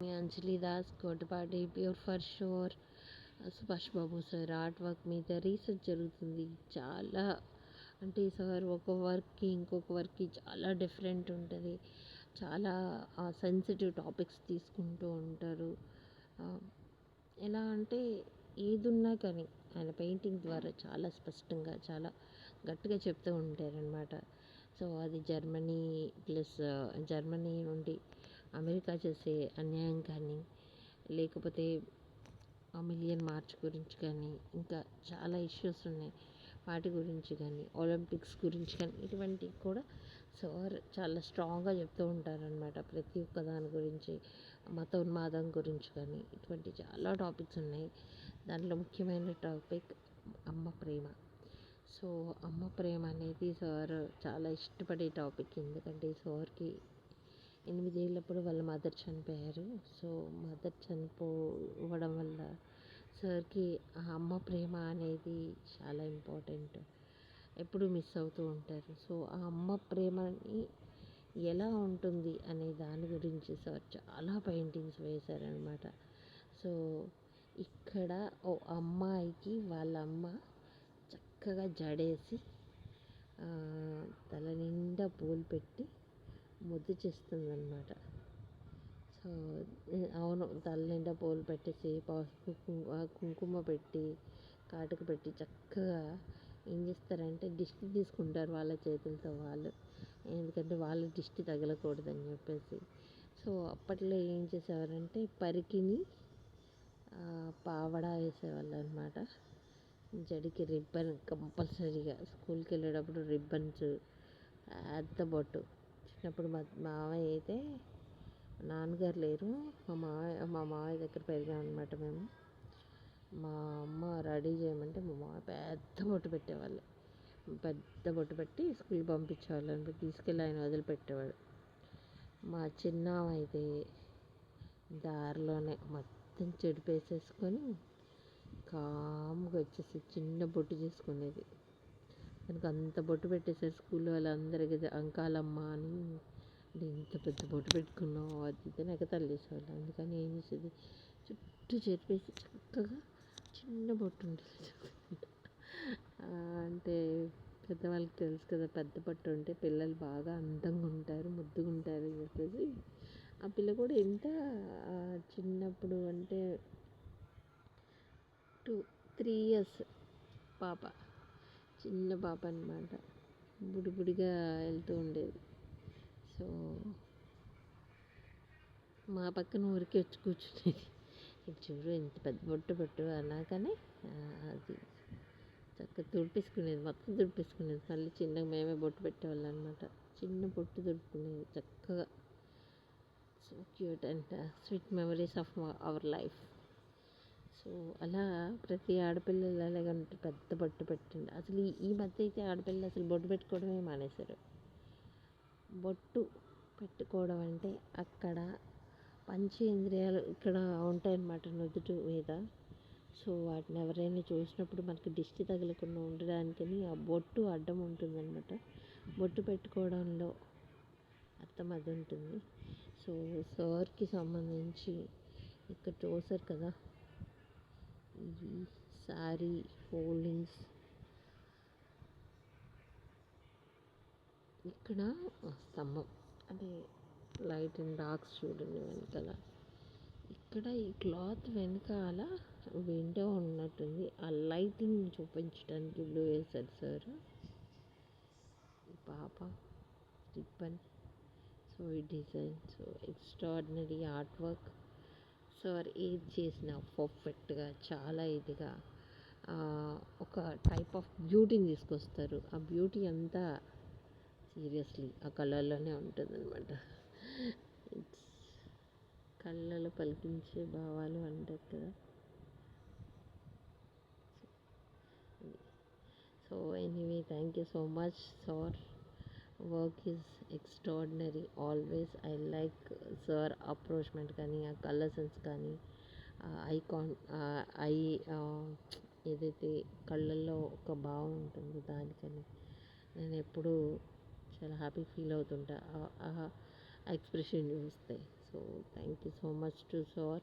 Me Anjali Das Kotapati pure for sure. Subhash Babu sir art work మీద research జరుగుతుంది. చాలా అంటే sir ఒక వర్క్కి ఇంకొక వర్క్కి చాలా డిఫరెంట్ ఉంటుంది. చాలా సెన్సిటివ్ టాపిక్స్ తీసుకుంటూ ఉంటారు. ఎలా అంటే ఏదున్నా కానీ ఆయన పెయింటింగ్ ద్వారా చాలా స్పష్టంగా చాలా గట్టిగా చెప్తూ ఉంటారనమాట సో అది జర్మనీ ప్లస్ జర్మనీ నుండి అమెరికా చేసే అన్యాయం కానీ లేకపోతే ఆ మిలియన్ మార్చ్ గురించి కానీ ఇంకా చాలా ఇష్యూస్ ఉన్నాయి. వాటి గురించి కానీ ఒలింపిక్స్ గురించి కానీ ఇటువంటివి కూడా సార్ చాలా స్ట్రాంగ్గా చెప్తూ ఉంటారనమాట ప్రతి ఒక్క దాని గురించి మత ఉన్మాదం గురించి కానీ ఇటువంటి చాలా టాపిక్స్ ఉన్నాయి. దాంట్లో ముఖ్యమైన టాపిక్ అమ్మ ప్రేమ. సో అమ్మ ప్రేమ అనేది సార్ చాలా ఇష్టపడే టాపిక్ ఎందుకంటే సార్కి ఎనిమిదేళ్ళప్పుడు వాళ్ళ మదర్ చనిపోయారు. సో మదర్ చనిపోవడం వల్ల సార్కి ఆ అమ్మ ప్రేమ అనేది చాలా ఇంపార్టెంట్. ఎప్పుడు మిస్ అవుతూ ఉంటారు. సో ఆ అమ్మ ప్రేమని ఎలా ఉంటుంది అనే దాని గురించి సార్ చాలా పెయింటింగ్స్ వేశారనమాట సో ఇక్కడ ఓ అమ్మాయికి వాళ్ళ అమ్మ చక్కగా జడేసి తల నిండా పూలు పెట్టి ముద్దు చేస్తుందన్నమాట. సో అవును తల నిండా పూలు పెట్టేసి పసుపు కుంకుమ పెట్టి కాటుకు పెట్టి చక్కగా ఏం చేస్తారంటే దిష్టి తీసుకుంటారు వాళ్ళ చేతులతో వాళ్ళు. ఎందుకంటే వాళ్ళ దిష్టి తగలకూడదని చెప్పేసి. సో అప్పట్లో ఏం చేసేవారంటే పరికిని పావడా వేసేవాళ్ళు అనమాట జడికి రిబ్బన్ కంపల్సరీగా. స్కూల్కి వెళ్ళేటప్పుడు రిబ్బన్స్ పెద్ద బొట్టు. చిన్నప్పుడు మా మావయ్య అయితే నాన్నగారు లేరు. మా మావయ్య మా మావయ్య దగ్గర పెరిగాం అనమాట మేము. మా అమ్మ రెడీ చేయమంటే మా మావయ్య పెద్ద బొట్టు పెట్టేవాళ్ళు. పెద్ద బొట్టు పెట్టి స్కూల్ పంపించేవాళ్ళు అనమాట. తీసుకెళ్ళి ఆయన వదిలిపెట్టేవాడు. మా చిన్న అయితే దారిలోనే మొత్తం చెడిపేసేసుకొని కామ్గా వచ్చేసి చిన్న బొట్టు చేసుకునేది. దానికి అంత బొట్టు పెట్టేసారు స్కూల్లో వాళ్ళందరికీ అంకాలమ్మ అని. అంటే ఇంత పెద్ద బొట్టు పెట్టుకున్నావు అది ఇది ఎగతాళి చేసేవాళ్ళు. అందుకని ఏం చేసేది? చుట్టూ చెరిపేసి చక్కగా చిన్న బొట్టు ఉంటుంది అంటే పెద్దవాళ్ళకి తెలుసు కదా పెద్ద బొట్టు ఉంటే పిల్లలు బాగా అందంగా ఉంటారు ముద్దుగా ఉంటారు అని చెప్పేసి. ఆ పిల్ల కూడా ఎంత చిన్నప్పుడు అంటే టూ త్రీ ఇయర్స్ పాప. చిన్న పాప అనమాట బుడిబుడిగా వెళ్తూ ఉండేది. సో మా పక్కన ఊరికే వచ్చి కూర్చునేది. ఇది చూడు ఇంత పెద్ద బొట్టు పెట్టు అన్నాకనే అది చక్కగా తుడిపేసుకునేది. మొత్తం తుడిపేసుకునేది. మళ్ళీ చిన్నగా మేమే బొట్టు పెట్టేవాళ్ళం అనమాట చిన్న బొట్టు తుడుపుకునేది చక్కగా. సో క్యూట్ అంట sweet memories of our life so అలా ప్రతి ఆడపిల్లలు అలాగే ఉంటారు పెద్ద బొట్టు పెట్టండి. అసలు ఈ మధ్య అయితే ఆడపిల్లలు అసలు బొట్టు పెట్టుకోవడమే మానేశారు. బొట్టు పెట్టుకోవడం అంటే అక్కడ పంచేంద్రియాలు ఇక్కడ ఉంటాయన్నమాట నుదుటి మీద. సో వాటిని ఎవరైనా చూసినప్పుడు మనకి దిష్టి తగలకుండా ఉండడానికని ఆ బొట్టు అడ్డం ఉంటుందన్నమాట. బొట్టు పెట్టుకోవడంలో అర్థం అది ఉంటుంది. సో సార్కి సంబంధించి ఇక్కడ చూసారు కదా శారీ ఫోల్డింగ్స్ ఇక్కడ స్తంభం. అంటే లైట్ అండ్ డార్క్స్ చూడండి వెనకాల. ఇక్కడ ఈ క్లాత్ వెనకాల విండో ఉన్నట్టుంది. ఆ లైటింగ్ చూపించడానికి బ్లూ వేశారు సార్. పాప రిబ్బన్. సో ఈ design. So extraordinary art work. Sir ఏది చేసినా పర్ఫెక్ట్గా చాలా ఇదిగా ఒక టైప్ ఆఫ్ బ్యూటీని తీసుకొస్తారు. ఆ బ్యూటీ అంతా సీరియస్లీ ఆ కళ్ళల్లోనే ఉంటుందన్నమాట. ఇట్స్ కళ్ళలో పలికించే భావాలు అంటారు కదా. So anyway thank you so much sir work is extraordinary always. I like sir approachment కానీ ఆ కలర్ సెన్స్ కానీ కాన్ ఐ ఏదైతే కళ్ళల్లో ఒక భావం ఉంటుందో దానికని నేను ఎప్పుడూ చాలా హ్యాపీ ఫీల్ అవుతుంటా. ఆ ఎక్స్ప్రెషన్ చూస్తే. So thank you so much to sir.